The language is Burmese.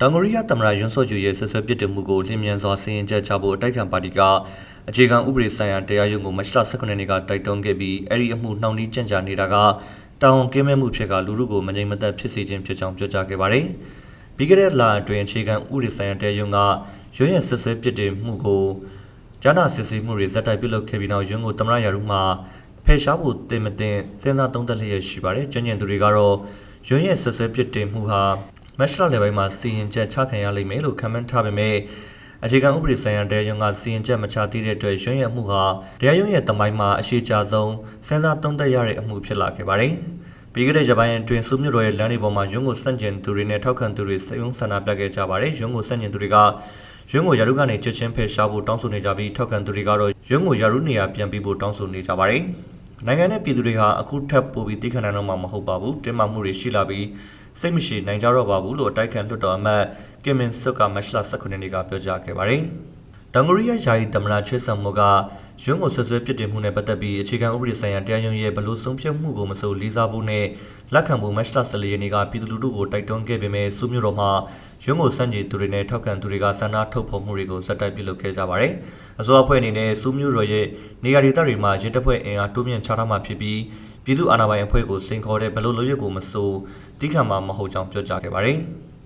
တောင်ကိုရီးယားသမ္မတယွန်းဆော့ဂျူရဲ့ဆက်ဆွဲပစ်တင်မှုကိုလျင်မြန်စွာစီရင်ချက်ချဖို့အတိုက်ခံပါတီကအခြေခံဥပဒေဆိုင်ရာတရားရုံးကိုမတ်လ18ရက်နေ့ကတိုက်တွန်းခဲ့ပြီးအဲ့ဒီအမှုနှောင့်နှီးကြန့်ကြာနေတာကတာဝန်ကင်းမဲ့မှုဖြစ်ကလူလူကိုမငြိမ်မသက်ဖြစ်စေခြင်းဖြစ်ကြောင်းပြောကြားခဲ့ပါတယ်။ပြီးခဲ့တဲ့လအတွင်းအခြေခံဥပဒေဆိုင်ရာတရားရုံးကရွေးရဆက်ဆွဲပစ်တင်မှုကိုဂျာနာစစ်ဆေးမှုတွေဇက်တိုက်ပြုလုပ်ခဲ့ပြီးနောက်ရုံးကိုသမ္မတရာထူးမှာဖယ်ရှားဖို့တင်မတင်စဉ်းစားသုံးသပ်လျက်ရှိပါတယ်။ကျွမ်းကျင်သူတွေကတော့ရွေးရဆက်ဆွဲပစ်တင်မှုဟာ မက်ရှ်လလေပိုင်းမှာစီရင်ချက်ချခံရလိမ့်မယ်လို့ခန့်မှန်းထားပေမဲ့အခြေခံဥပဒေဆိုင်ရာတရားရုံးကစီရင်ချက်မချသေးတဲ့အတွက်ရွေးရမှုဟာတရားရုံးရဲ့တမိုင်းမှာအရှိကြဆုံးစဉ်းစားသုံးသပ်ရတဲ့အမှုဖြစ်လာခဲ့ပါတယ်။ပြီးခဲ့တဲ့ရက်ပိုင်းအတွင်းစုမြို့တော်ရဲ့လမ်းတွေပေါ်မှာရွံ့ကိုစန့်ကျင်သူတွေနဲ့ထောက်ခံသူတွေစိတ်ဝန်းဆန္ဒပြခဲ့ကြပါတယ်။ရွံ့ကိုစန့်ကျင်သူတွေကရွံ့ကိုယာရုကနေချက်ချင်းဖယ်ရှားဖို့တောင်းဆိုနေကြပြီးထောက်ခံသူတွေကတော့ရွံ့ကိုယာရုနေရာပြန်ပြီးဖို့တောင်းဆိုနေကြပါတယ်။ နိုင်ငံနဲ့ပြည်သူတွေဟာအခုထပ်ပိုပြီးတိခဏနိုင်တော့မှာမဟုတ်ပါဘူး။တင်းမာမှုတွေရှိလာပြီးစိတ်မရှိနိုင်ကြတော့ပါဘူးလို့အတိုက်ခံလွှတ်တော်အမတ်ကင်မင်ဆွတ်ကမတ်လ18ရက်နေ့ကပြောကြားခဲ့ပါတယ်။ တောင်ကိုရီးယားယာယီသမ္မတချွေဆန်မိုကရွံးကိုဆွဆွဲပြစ်တင်မှုနဲ့ပတ်သက်ပြီးအခြေခံဥပဒေဆိုင်ရာတရားရုံးရဲ့ဘလို့ဆုံးဖြတ်မှုကိုမဆိုလေးစားဖို့နဲ့လက်ခံဖို့မတ်လ14ရက်နေ့ကပြည်သူလူထုကိုတိုက်တွန်းခဲ့ပေမဲ့စုမျိုးတော်မှာရွံးကိုစန့်ကျင်သူတွေနဲ့ထောက်ခံသူတွေကဆန္ဒထုတ်ဖော်မှုတွေကိုစက်တိုက်ပြုလုပ်ခဲ့ကြပါတယ်။အစိုးရအဖွဲ့အနေနဲ့စုမျိုးတော်ရဲ့နေရာဒေသတွေမှာရဲတပ်ဖွဲ့အင်အားတိုးမြင့်ချထားမှဖြစ်ပြီးပြည်သူအာဏာပိုင်အဖွဲ့ကိုစိန်ခေါ်တဲ့ဘလို့လိုရွက်ကိုမဆိုတိခတ်မှာမဟုတ်ကြောင်းပြောကြားခဲ့ပါတယ်။